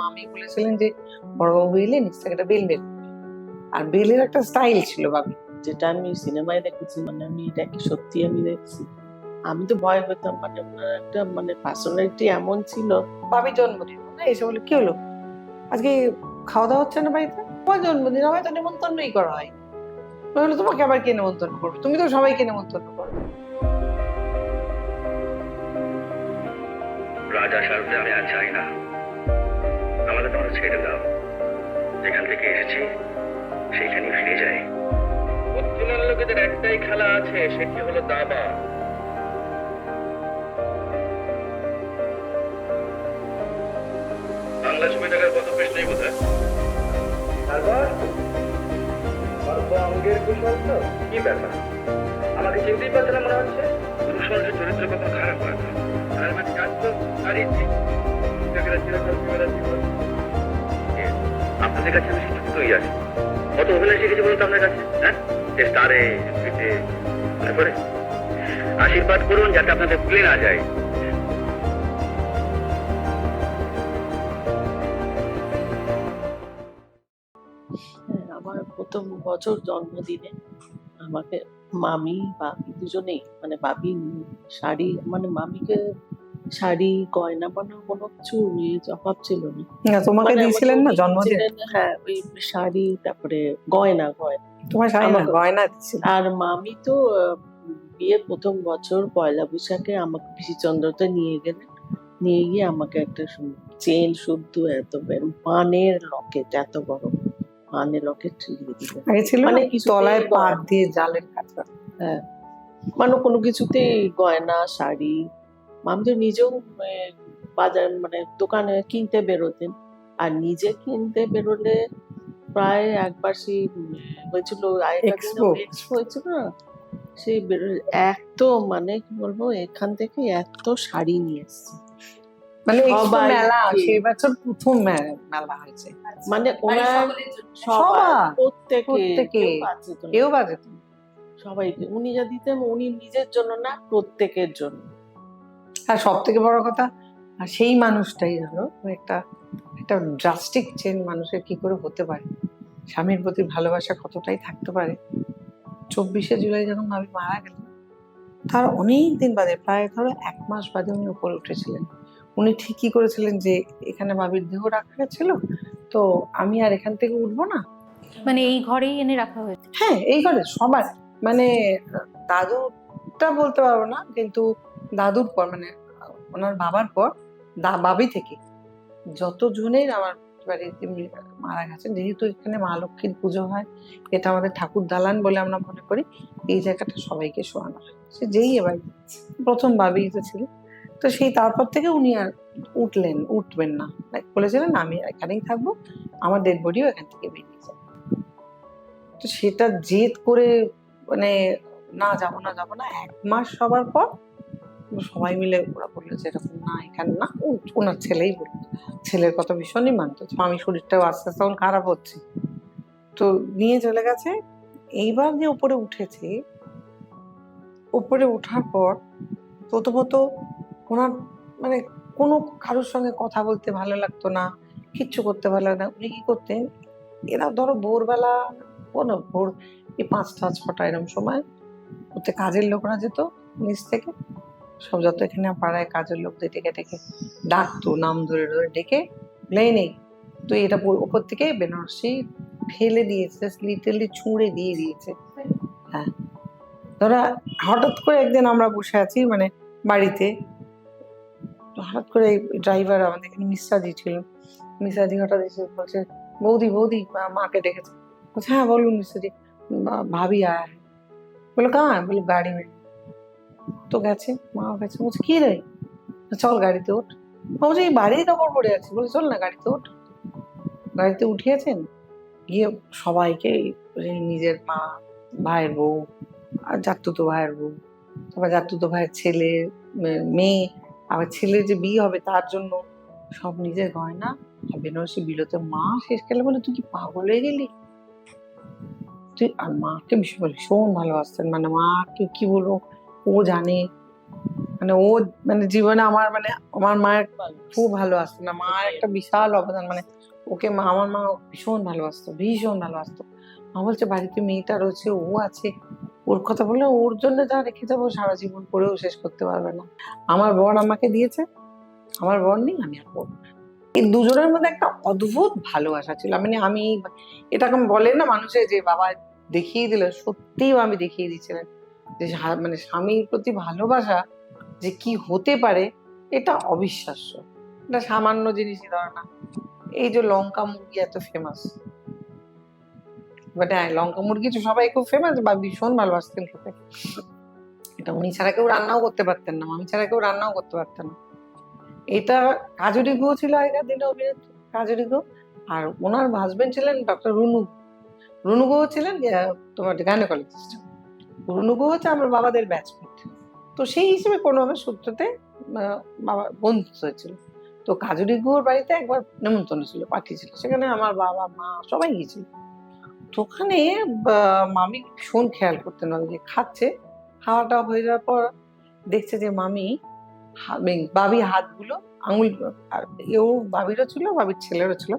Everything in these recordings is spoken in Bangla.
মামি বলেছিলেন যে বড়বাবু এলে নিচ থেকে একটা বেল করবে। আর বেলের একটা স্টাইল ছিল বাবি যেটা আমি সিনেমায় দেখেছি মানে আমি এটা কি সত্যি আমি দেখছি। আমি তো ভয় পেতাম মানে ওনার একটা মানে পার্সোনালিটি এমন ছিল। বাবির জন্মদিন না? এসে বলে কি হলো? আজকে খাওয়া দাওয়া হচ্ছে না বাড়িতে? তোমার জন্মদিন আমায় তো নেমন্তন্নই করা হয় বলে তোমাকে আবার কে নেমন্তন্ন করবে? তুমি তো সবাইকে নেমন্তন্ন করো রাজা সারতে আমি আর চাই না। আমাদের তোমরা ছেড়ে দাও। যেখান থেকে এসেছি সেইখানে ফিরে যাই। বুদ্ধিমান লোকেদের একটাই খেলা আছে সেটি হলো দাবা। বাংলা ছবি দেখার কত পেশ নেই বোধ তারপর? অল্প অঙ্গের কুশল তো? কি ব্যাপার? আমাকে চিনতেই পারছে না মনে হচ্ছে। চরিত্র কখনো খারাপ হয়। না মানে চিরকাল জীবন এ, আপনাদের কাছে আমি যুক্তই আছি। কত অভিনয় শিখেছি বলতো আপনার কাছে? হ্যাঁ? স্টারে মনে পড়ে আশীর্বাদ করুন যাতে আপনাদের ভুলে না যায় আমার প্রথম বছর জন্মদিনে আমাকে মামি, বাপি দুজনেই মানে বাপি, শাড়ি মানে মামিকে শাড়ি গয়না বানানো কোনো কিছু অভাব ছিল না। তোমাকে মানে দিয়েছিলেন না জন্মদিন হ্যাঁ ওই শাড়ি তারপরে গয়না গয়না। তোমার শাড়ি গয়না দিচ্ছিল আর মামি তো বিয়ের প্রথম বছর পয়লা বৈশাখে আমাকে পিসিচন্দ্রতে নিয়ে গেলেন। নিয়ে গিয়ে আমাকে একটা চেন শুদ্ধ এত পানের লকেট এত বড় পানের লকেট দিয়ে আগে ছিল মানে কিছু তলায় পাত দিয়ে জালের কাজ করা। মানে কোনো কিছুতে গয়না শাড়ি মামি তো নিজেও বাজার মানে দোকানে কিনতে বেরোতেন। আর নিজে কিনতে বেরোলে প্রায় একবার সেই হয়েছিল হয়েছিল না? সেই এত মানে কি বলব এখান থেকে এত শাড়ি নিয়ে এসছে। মানে মেলা সেই বছর প্রথম মেলা হয়েছে। মানে ওনার সবার সবার, প্রত্যেকে প্রত্যেকে। কেউ বাজে সবাইকে উনি যা দিতেন উনি নিজের জন্য না প্রত্যেকের জন্য। আর সব থেকে বড় কথা আর সেই মানুষটাই ধরো একটা একটা ড্রাস্টিক চেঞ্জ মানুষের কি করে হতে পারে। স্বামীর প্রতি ভালোবাসা কতটাই থাকতে পারে। চব্বিশে জুলাই যখন ভাবি মারা গেলেন তার অনেক দিন বাদে প্রায় ধরো এক মাস বাদে উনি উপরে উঠেছিলেন। উনি ঠিকই করেছিলেন যে এখানে ভাবির দেহ রাখা ছিল তো আমি আর এখান থেকে উঠবো না। মানে এই ঘরেই এনে রাখা হয়েছে? হ্যাঁ এই ঘরে সবার। মানে দাদুটা বলতে পারব না কিন্তু দাদুর পর মানে ওনার বাবার পর বাবি থেকে। যতজনের আমার বাড়িতে মারা গেছেন, যেহেতু এখানে মা লক্ষ্মীর পুজো হয়, এটা আমাদের ঠাকুর দালান বলে আমরা মনে করি, এই জায়গাটা সবাইকে শোয়ানো হয়। সে যেই এবার প্রথম বাবি তো ছিল, তো সেই তারপর থেকে উনি আর উঠলেন, উঠবেন না। বলেছিলেন, আমি এখানেই থাকব, আমার ডেড বডিও এখান থেকে বেরিয়ে যাবে। তো সেটা জেদ করে মানে না যাব না যাব না, এক মাস সবার পর সবাই মিলে ওরা বলল যে এরকম না, এখানে না ওনার ছেলেই বলল। ছেলের কথা ভীষণই মানতো আমি শরীরটাও আস্তে আস্তে তখন খারাপ হচ্ছে। তো নিয়ে চলে গেছে। এইবার যে উপরে উঠেছে, উপরে ওঠার পর প্রথমত ওনার মানে কোনো কারোর সঙ্গে কথা বলতে ভালো লাগতো না, কিচ্ছু করতে ভালো লাগতো না। উনি কি করতেন, এরা ধরো ভোরবেলা, কোনো ভোর এই পাঁচটা, ছটা এরকম সময়, ওতে কাজের লোকরা যেত নিচ থেকে। সব যত এখানে পাড়ায় কাজের লোকদের ডেকে ডেকে ডাকতো, নাম ধরে ধরে ডেকে নেই তো এটা ওপর থেকে বেনারসি ফেলে দিয়েছে লিটেলি ছুঁড়ে দিয়ে দিয়েছে। হ্যাঁ। ধরা, হঠাৎ করে একদিন আমরা বসে আছি মানে বাড়িতে। হঠাৎ করে ড্রাইভার আমাদের এখানে মিশ্রাজি ছিল। মিশ্রাজি হঠাৎ এসে বলছে, বৌদি বৌদি মাকে ডেকেছে। বলছে হ্যাঁ বলুন মিশ্রাজি ভাবি আয় বলো কাহা বলে গাড়ি में তো গেছে। মা গেছে। বলছে, কি রে? চল গাড়িতে ওঠ বলছে, এই বাড়ির কাপড় পরে আছে। বলে চল না, গাড়িতে ওঠ গাড়িতে উঠিয়েছেন। গিয়ে সবাইকে নিজের মা, ভাইয়ের বউ আর জাতুতো ভাইয়ের বউ, তারপর জাতুতো ভাইয়ের ছেলে মেয়ে, আবার ছেলের যে বিয়ে হবে তার জন্য সব নিজের গয়না আর বেনারসি বিলোতে মা শেষ শেষকালে বলে, তুই কি পাগল হয়ে গেলি? তুই আর মাকে ভীষণ ভীষণ ভালোবাসতেন। মানে মাকে কি বলব? ও জানে। মানে ও মানে জীবনে আমার মানে আমার মায়ের খুব ভালোবাসতো না। মার একটা বিশাল অবদান মানে ওকে মা, আমার মা ভীষণ ভালোবাসতো ভীষণ ভালোবাসতো। মা বলছে, বাড়িতে মেয়েটা রয়েছে, ও আছে। ওর কথা বললে ওর জন্য যা রেখে যাব সারা জীবন পড়েও শেষ করতে পারবে না। আমার বর আমাকে দিয়েছে, আমার বর নেই, আমি আর করব এই দুজনের মধ্যে একটা অদ্ভুত ভালোবাসা ছিল। মানে আমি, এটাকে বলে না মানুষের যে, বাবা দেখিয়ে দিল। সত্যিই আমি দেখিয়ে দিচ্ছিলেন যে মানে স্বামীর প্রতি ভালোবাসা যে কি হতে পারে, এটা অবিশ্বাস্য। এটা সামান্য জিনিসই, ধরে না। এই যে লঙ্কা মুরগি এত ফেমাস বাট হ্যাঁ লঙ্কা মুরগি তো সবাই খুব ফেমাস বা ভীষণ ভালোবাসতেন খেতে। এটা উনি ছাড়া কেউ রান্নাও করতে পারতেন না আমি ছাড়া কেউ রান্নাও করতে পারতেন না। এটা কাজুরি গুহ ছিল আগেকার দিনে অভিনেত্রী, কাজুরি গুহ আর ওনার হাজবেন্ড ছিলেন ডক্টর রুনু। রুনু গুহ ছিলেন তোমার গাইনোকোলজিস্ট রুনু গুহ হচ্ছে আমার বাবাদের ব্যাচমেট তো সেই হিসেবে কোনোভাবে সূত্রতে বাবা বন্ধু হয়েছিল। তো কাজুরি গুহর বাড়িতে একবার নেমন্তন্ন ছিল পার্টি ছিল সেখানে আমার বাবা, মা সবাই গিয়েছিল। তো ওখানে মামি ভীষণ খেয়াল করতেন যে খাচ্ছে। খাওয়াটা হয়ে যাওয়ার পর দেখছে যে মামি এই বাবি হাতগুলো আঙুল, আর এও বাবিরও ছিল, বাবির ছেলেরও ছিল।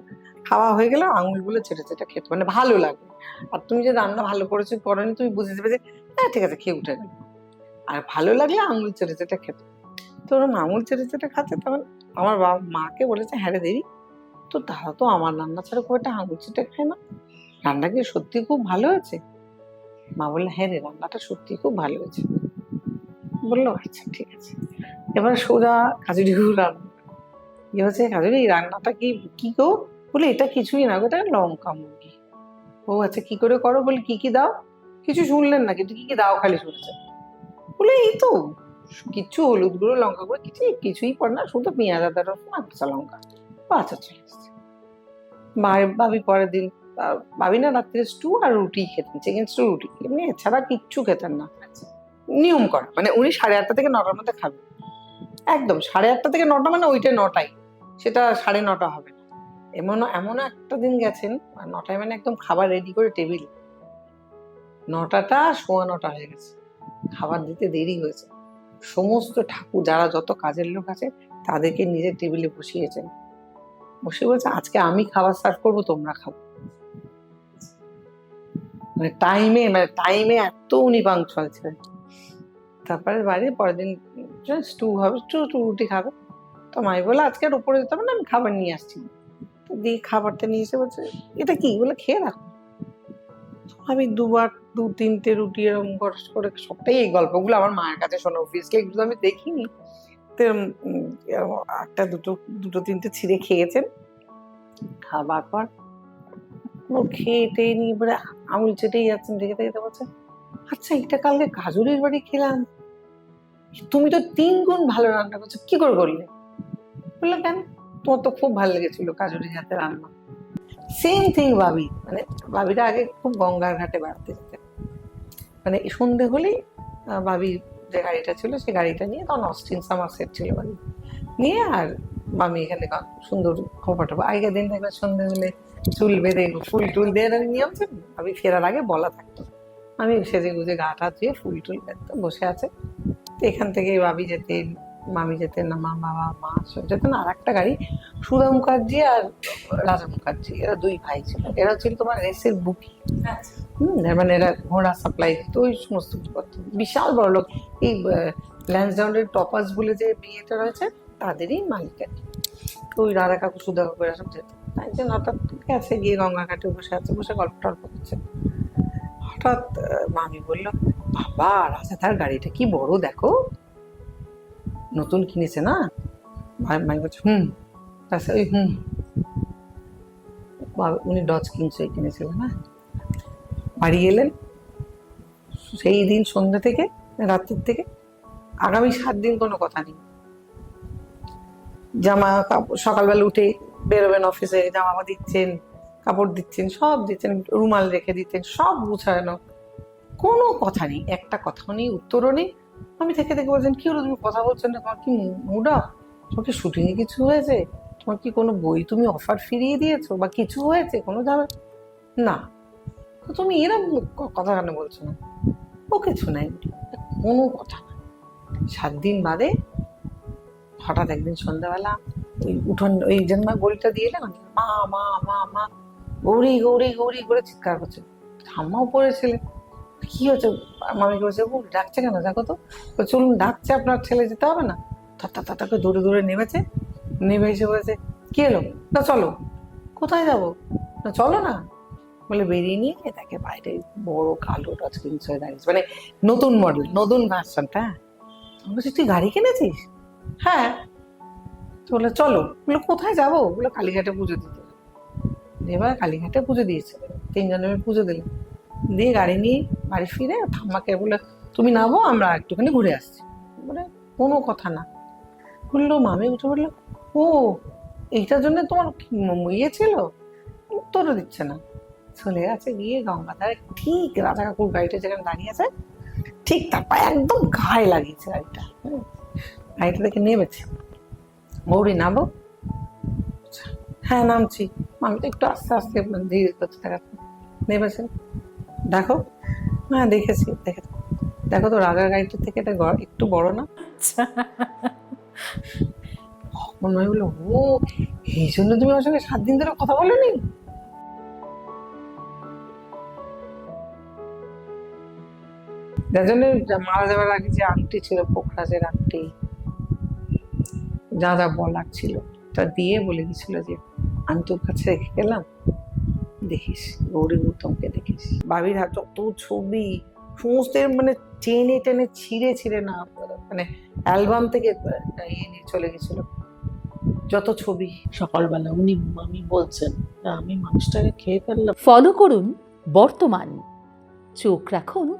খাওয়া হয়ে গেলে আঙুলগুলো ছেটে ছেটে খেতে। মানে ভালো লাগে। আর তুমি যে রান্না ভালো করেছ, করনি, তুমি বুঝে যাবে যে হ্যাঁ ঠিক আছে, খেয়ে উঠে গেল আর ভালো লাগলে আঙুল চেটে চেটে খেতে। তো ওরকম আঙুল চেটে চেটে খাচ্ছে, তখন আমার বাবা, মাকে বলেছে হ্যাঁ রে দেরি তো তারা তো আমার রান্না ছাড়া খুব একটা আঙুল চেটে খায় না। রান্না কি সত্যি খুব ভালো হয়েছে? মা বলল হ্যাঁ রে, রান্নাটা সত্যি খুব ভালো হয়েছে। বলল আচ্ছা ঠিক আছে। এবার সোজা কাজুরি রান্না। কি হচ্ছে কাজুরি, রান্নাটা কি কি গো? বলে, এটা কিছুই না গো, এটা লঙ্কা মুরগি। ও আচ্ছা কি করে করো? বলে, কি কি দাও? কিছু শুনলেন না কিন্তু কি কি দাও খালি শুনেছেন বলে এই তো কিচ্ছু হলুদ গুঁড়ো লঙ্কা গুঁড়ো কিছু কিছুই পড়ে না শুধু পেঁয়াজ আদা রসুন আর কাঁচা লঙ্কা। আচ্ছা চলে এসেছে। বা- ভাবি পরের দিন ভাবি না রাত্রে স্টু আর রুটি খেতেন চিকেন স্টু রুটি এমনি এছাড়া কিচ্ছু খেতেন না। নিয়ম করা মানে উনি সাড়ে আটটা থেকে নটার মধ্যে খাবেন একদম সাড়ে আটটা থেকে নটা মানে ওইটা নটাই সেটা সাড়ে নটা হবে না। এমন এমন একটা দিন গেছেন আর নটায় মানে একদম খাবার রেডি করে টেবিল নটাটা সোয়া নটা হয়ে গেছে। খাবার দিতে দেরি হয়েছে। সমস্ত ঠাকুর, যারা যত কাজের লোক আছে, তাদেরকে নিজের টেবিলে বসিয়েছেন। বসে বলছে, আজকে আমি খাবার সার্ভ করব, তোমরা খাব মানে টাইমে মানে টাইমে এত উনি পাংচুয়াল ছিলেন। তারপরে বাড়ি, পরের দিন স্টু হবে স্টু টু রুটি খাবে। তো মাই বলে, আজকে আর উপরে যেতে হবে না, আমি খাবার নিয়ে আসছি। তো দিয়ে খাবারটা নিয়ে এসে বলছে, এটা কি? বলে, খেয়ে রাখো। আমি দুবার দু তিনটে রুটি এরকম গরস করে সবটাই এই গল্পগুলো আমার মায়ের কাছে শোনা অবভিয়াসলি এগুলো আমি দেখিনি। তো একটা দুটো দুটো, তিনটে ছিঁড়ে খেয়েছেন। খাবার পর ও খেয়ে টেয়ে নিয়ে পরে আঙুল চেটেই যাচ্ছেন, দেখে দেখে বলছে আচ্ছা এটা কালকে কাজুরির বাড়ি খেলাম। তুমি তো তিন গুণ ভালো রান্না করছ, কি করে করলে? বলল কেন? তোমার তো খুব ভালো লেগেছিল কাজুরির হাতে রান্না। সেম থিং ভাবি মানে ভাবিটা আগে খুব গঙ্গার ঘাটে বেড়াতে যেতেন মানে সন্ধে হলেই বাবি যে গাড়িটা ছিল, সে গাড়িটা নিয়ে তখন অস্টিন সামার সেট ছিল বাড়ি নিয়ে আর বামি এখানে সুন্দর খোপা টোপা। আগের দিন দেখবে সন্ধে হলে চুল বেঁধে ফুল টুল দিয়ে নিয়ম ছিল। আমি ফেরার আগে বলা থাকতো। আমি সেজে গুজে গা টা ধুয়ে ফুল টুল বসে আছে। এখান থেকে বাবি যেতেন মামি যেতেন না মা বাবা মা সব যেতেন আর একটা গাড়ি সুধা মুখার্জি আর রাজা মুখার্জি এরা দুই ভাই ছিল। এরা ছিল তোমার রেসের বুকি। হুম এর মানে এরা ঘোড়া সাপ্লাই তো ওই সমস্ত কিছু করতো। বিশাল বড় লোক। এই ল্যান্সডাউনের টপার্স বলে যে বিয়েটা রয়েছে তাদেরই মালিক আর কি। তো ওই রাধা কাকু সুধা কাকু এরা সব যেত। তাই জন্য হঠাৎ গেছে গিয়ে গঙ্গা ঘাটে বসে আছে বসে গল্প টল্প করছে। হঠাৎ মামি বলল বাবা রাজা তার গাড়িটা কি বড় দেখো। নতুন কিনেছে না? মা- মামি বলছে, হুম। আচ্ছা ওই, হুম। উনি ডচ কিংসই কিনেছিলেন না? বাড়ি এলেন সেই দিন সন্ধ্যা থেকে, রাত্রির থেকে, আগামী সাত দিন কোনো কথা নেই। জামা কাপড় সকালবেলা উঠে বেরোবেন অফিসে জামা দিচ্ছেন, কাপড় দিচ্ছেন, সব দিচ্ছেন, রুমাল রেখে দিচ্ছেন, সব গুছানো। কোনো কথা নেই, একটা কথাও নেই, উত্তরও নেই। আমি থেকে থেকে বলছেন কি হলো? তুমি কথা বলছো না? তোমার কি মুডা? তোমার কি শুটিং এ কিছু হয়েছে? তোমার কি কোনো বই তুমি অফার ফিরিয়ে দিয়েছ? বা কিছু হয়েছে? কোনো যাবে না। তুমি এরকম ক- কথা কেন বলছো না? ও কিছু নাই। কোনো কথা না। সাত দিন বাদে হঠাৎ একদিন সন্ধ্যাবেলা ওই উঠোন, ওই জন্য গলিটা দিয়ে এলাম মা মা মা মা, গৌরী গৌরী গৌরী করে চিৎকার করছে। ঠাম্মাও পড়েছিলে। কি হচ্ছে মামি করেছে ও, ডাকছে কেন? দেখো তো। চলুন, ডাকছে, আপনার ছেলে যেতে হবে না? থাকা থাকা দূরে দূরে নেমেছে। নেমে এসে বলেছে, কি এলো না, চলো। কোথায় যাব? না, চলো না। বলে বেরিয়ে নিয়ে তাকে বাইরে বড় কালো টাচ হয়ে দাঁড়িয়েছে মানে নতুন মডেল নতুন ভার্সনটা আমি বলছি, তুই গাড়ি কিনেছিস? হ্যাঁ। তো বলে, চলো। বলে, কোথায় যাব? বলে, কালীঘাটে পুজো দিতে। এবার কালীঘাটে পুজো দিয়েছে। তিনজনের পুজো দিলাম দিয়ে গাড়ি নিয়ে বাড়ি ফিরে ঠাম্মাকে বলে, তুমি নামো, আমরা একটুখানি ঘুরে আসছি। বলে, কোনো কথা না। বলল, মামি উঠে বলল, ও, এইটার জন্য তোমার ইয়ে ছিল? উত্তরও দিচ্ছে না। চলে গেছে, গিয়ে গঙ্গাধারে ঠিক রাজা কাকুর গাড়িটা যেখানে দাঁড়িয়ে আছে, ঠিক তার পায়ে একদম গায়ে লাগিয়েছে গাড়িটা। গাড়িটা দেখে নেমেছে। গৌরী, নামো। হ্যাঁ নামছি। তো একটু আস্তে আস্তে ধীরে করতে থাকাচ্ছি নেমেছে। দেখো হ্যাঁ দেখেছি দেখে দেখো তো রাজার গাড়িটার থেকে এটা একটু বড় না? মনে হয় বলল ও এই জন্য তুমি আমার সঙ্গে সাত দিন ধরে কথা বলোনি? যার জন্য মারা যাওয়ার আগে যে আংটি ছিল পোখরাজের আংটি যা যা বলার ছিল তা দিয়ে বলে গেছিল যে আমি তোর কাছে রেখে গেলাম। দেখিস গৌরী গৌতমকে দেখিস। বাবির হাত যত ছবি সমস্ত মানে টেনে টেনে ছিঁড়ে ছিঁড়ে না মানে অ্যালবাম থেকে ইয়ে নিয়ে চলে গেছিল। যত ছবি। সকালবেলা উনি আমি বলছেন "না, আমি মানুষটাকে খেয়ে ফেললাম। ফলো করুন বর্তমান। চোখ রাখুন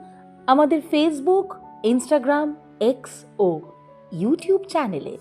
আমাদের ফেসবুক ইনস্টাগ্রাম এক্স ও ইউটিউব চ্যানেলে